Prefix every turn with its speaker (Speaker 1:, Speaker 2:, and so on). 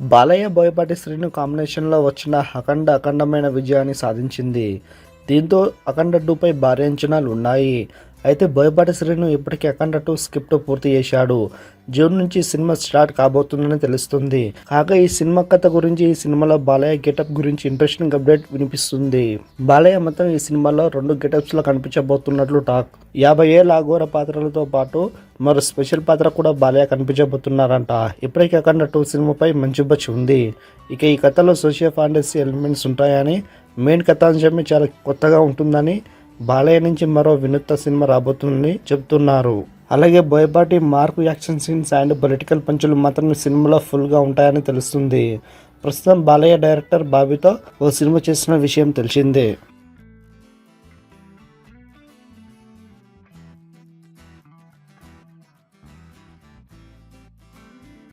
Speaker 1: బాలయ్య బోయపాటి శ్రీను కాంబినేషన్లో వచ్చిన అఖండ అఖండమైన విజయాన్ని సాధించింది. దీంతో అఖండ టూపై భారీ అంచనాలు ఉన్నాయి అయితే బోయపాటి శ్రీను ఇప్పటికే అఖండ టూ స్క్రిప్ట్ పూర్తి చేశాడు. జూన్ నుంచి సినిమా స్టార్ట్ కాబోతుందని తెలుస్తుంది. కాగా ఈ సినిమా కథ గురించి ఈ సినిమాలో బాలయ్య గెటప్ గురించి ఇంట్రెస్టింగ్ అప్డేట్ వినిపిస్తుంది. బాలయ్య మొత్తం ఈ సినిమాలో రెండు గెటప్స్లో కనిపించబోతున్నట్లు టాక్. యాభై ఏళ్ళ అఘోర పాత్రలతో పాటు మరో స్పెషల్ పాత్ర కూడా బాలయ్య కనిపించబోతున్నారంట. ఇప్పటికే అఖండ టూ సినిమాపై మంచి బచ్చి ఉంది. ఇక ఈ కథలో సోషియో ఫాంటసీ ఎలిమెంట్స్ ఉంటాయని మెయిన్ కథాంశమే చాలా కొత్తగా ఉంటుందని బాలయ్య నుంచి మరో వినూత్న సినిమా రాబోతుందని చెప్తున్నారు. అలాగే Boyapati mark action scenes and political పంచులు మాత్రం సినిమాలో ఫుల్గా ఉంటాయని తెలుస్తుంది. ప్రస్తుతం బాలయ్య డైరెక్టర్ బాబీతో ఓ సినిమా చేసిన విషయం తెలిసిందే.